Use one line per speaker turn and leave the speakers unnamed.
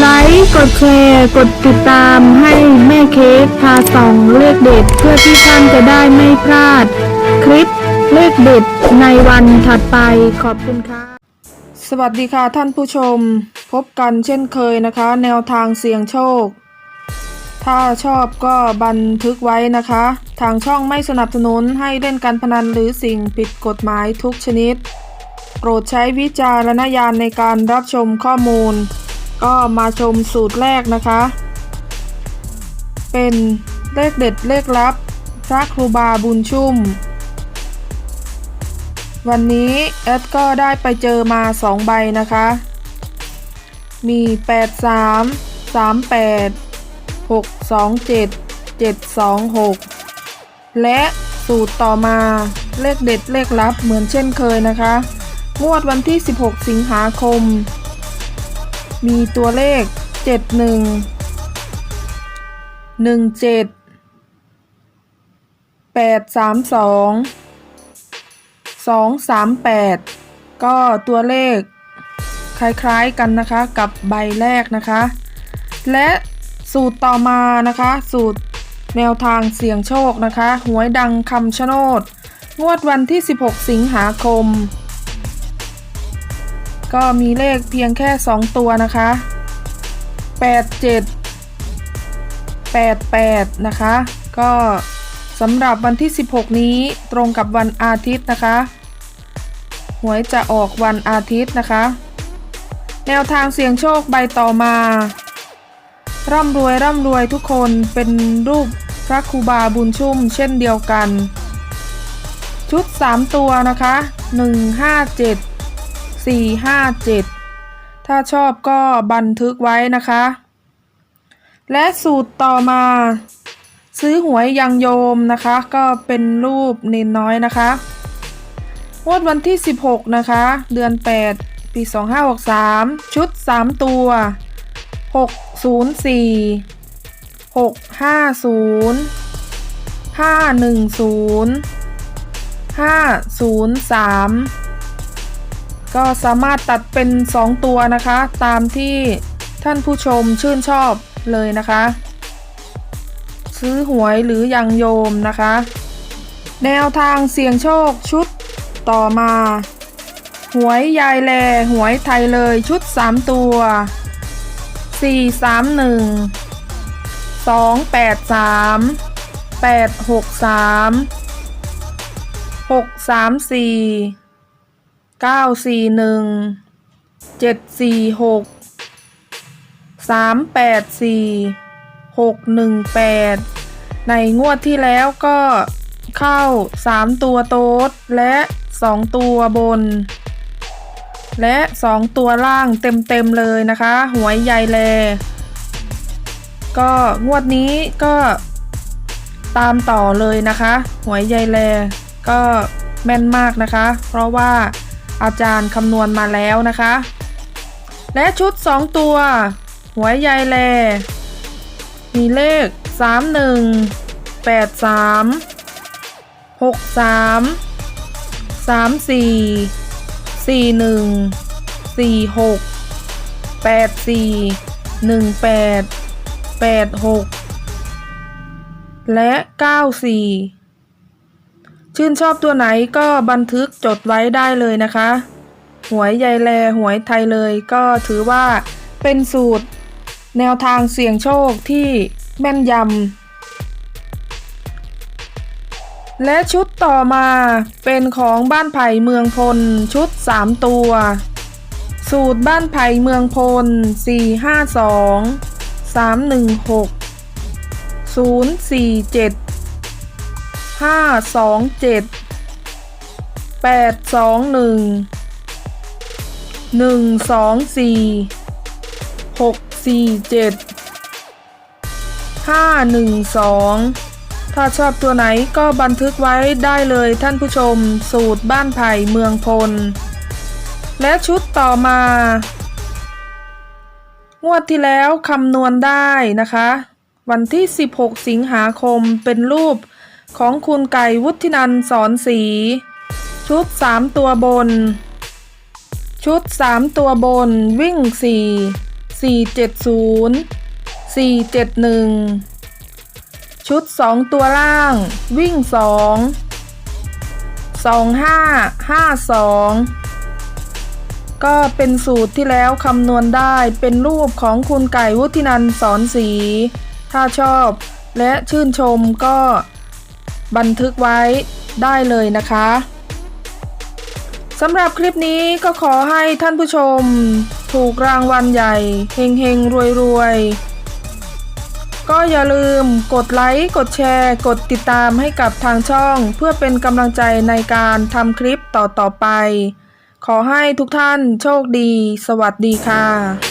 ไลค์ กดแชร์ กดติดตามให้แม่เค้กพาส่องเลขเด็ดเพื่อที่ท่านจะได้ไม่พลาด คลิปเลขเด็ดในวันถัดไปขอบคุณค่ะ
สวัสดีค่ะท่านผู้ชม พบกันเช่นเคยนะคะ แนวทางเสี่ยงโชค ถ้าชอบก็บันทึกไว้นะคะ ทางช่องไม่สนับสนุนให้เล่นการพนันหรือสิ่งผิดกฎหมายทุกชนิด โปรดใช้วิจารณญาณในการรับชมข้อมูล ก็มาชมสูตรแรกนะคะ เป็นเลขเด็ดเลขลับ พระครูบาบุญชุ่ม วันนี้แอดก็ได้ไปเจอมา 2 ใบนะคะ มี 8 3 3 8 6 2 7 7 2 6 และสูตรต่อมาเลขเด็ดเลขลับเหมือนเช่นเคยนะคะ งวดวันที่ 16 สิงหาคม มีตัวเลข 71 17 832สองสามแปดก็ตัวเลขคล้ายๆกันนะคะกับใบแรกนะคะ และสูตรต่อมานะคะ สูตรแนวทางเสี่ยงโชคนะคะ หวยดังคำชะโนด งวดวันที่ 16 สิงหาคม ก็มีเลขเพียงแค่ 2 ตัวนะคะ 87 88 นะคะ ก็สำหรับวันที่ 16 นี้ตรงกับวันอาทิตย์นะคะ หวยจะออกวันอาทิตย์นะคะ แนวทางเสี่ยงโชคใบต่อมา ร่ำรวยร่ำรวยทุกคนเป็นรูปพระครูบาบุญชุ่มเช่นเดียวกัน ชุด 3 ตัวนะคะ 157 457 ถ้าชอบก็บันทึกไว้นะคะ และสูตรต่อมา ซื้อหวยยังโยมนะคะ ก็เป็นรูปเนนน้อยนะคะงวดวันที่ 16 นะคะ เดือน 8 ปี 2563 ชุด 3 ตัว 604 650 510 503 ก็สามารถตัดเป็น 2 ตัวนะคะ ตามที่ท่านผู้ชมชื่นชอบเลยนะคะ ซื้อหวยหรือยังโยมนะคะ แนวทางเสี่ยงโชคชุดต่อมา หวยยายแลหวยไทยเลยชุด 3 ตัว 4 3 1 2 8 3 8 6 3 6 3 4 9 4 1 7 4 6 3 8 4 618ในงวดที่แล้วก็เข้า3ตัวโต๊ดและ2ตัวบน และ2ตัวล่างเต็มๆเลยนะคะ หวยใหญ่แล ก็งวดนี้ก็ตามต่อเลยนะคะ หวยใหญ่แลก็แม่นมากนะคะ เพราะว่า อาจารย์คำนวณมาแล้วนะคะ และชุด 2 ตัว หัวยใหญ่แล มีเลข 3 1 8 3 6 3 3 4 4 1 4 6 8 4 1 8 8 6 และ 9 4 ชื่นชอบตัวไหนก็บันทึกจดไว้ได้เลยนะคะ หวยใยแลหวยไทยเลยก็ถือว่าเป็นสูตร แนวทางเสี่ยงโชคที่แม่นยำ และชุดต่อมาเป็นของบ้านไผ่เมืองพลชุด 3 ตัว สูตรบ้านไผ่เมืองพล 452 316 047 527 821 124หกสี่เจ็ดห้าหนึ่งสองถ้าชอบตัวไหนก็บันทึกไว้ได้เลยท่านผู้ชมสูตรบ้านไผ่เมืองพล และชุดต่อมา งวดที่แล้วคำนวณได้นะคะ วันที่ 16 สิงหาคมเป็นรูป ของคุณไก่วุฒินันสอนสี ชุด 3 ตัวบน ชุด 3 ตัวบน วิ่ง 4 470 471 ชุด 2 ตัวล่าง วิ่ง 2 2552ก็เป็นสูตรที่แล้วคำนวณได้เป็นรูปของคุณไก่วุฒินันสอนสี ถ้าชอบและชื่นชมก็ บันทึกไว้ได้เลยนะคะสำหรับคลิปนี้ก็ขอให้ท่านผู้ชม ถูกรางวัลใหญ่เฮงเฮงรวยรวยก็อย่าลืมกดไลค์ กดแชร์ กดติดตามให้กับทางช่อง เพื่อเป็นกำลังใจในการทำคลิปต่อๆไป ขอให้ทุกท่านโชคดี สวัสดีค่ะ